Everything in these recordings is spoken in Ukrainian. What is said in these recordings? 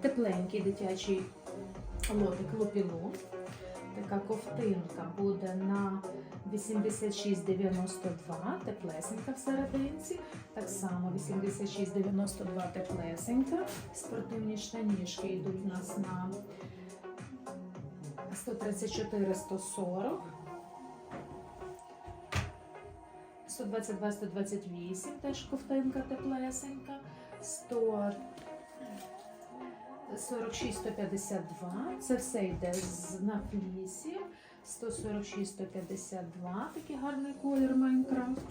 тепленький дитячий лотик лупілу. Така ковтинка буде на 86,92, теплесенька всерединці. Так само 86,92 теплесенька. Спортивні штанішки йдуть у нас на 134-140. 122-128, теж ковтинка теплесенька. 100 46-152. Це все йде на флісі. 146-152, такий гарний колір Майнкрафт.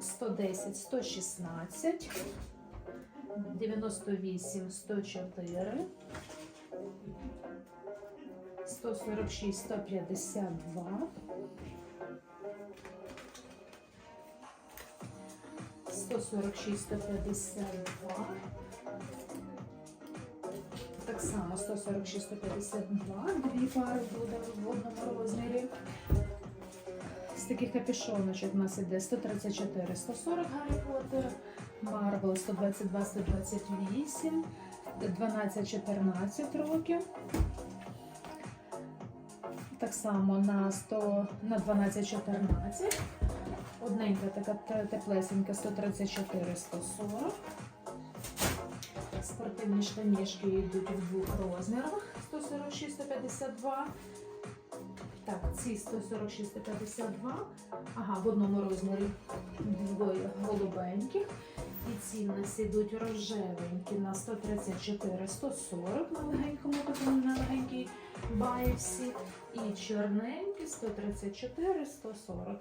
110, 116, 98, 104, 146, 152. 146, 152. Так само 146, 152. Дві пари буде в одному розмірі. З таких капюшоночок у нас іде 134, 140 Гаррі Поттер, Марвел 122, 128, 12, 14 років. Так само на 100, на 12, 14. Одненька така теплесенька 134, 140. Спортивні штанішки йдуть в двох розмірах 146 152. Так, ці 146 152. Ага, в одному розмірі двоє голубеньких. І ці в нас ідуть рожевенькі на 134 140 на легенькому такому на легенькій баєвсі. І чорненькі 134 140.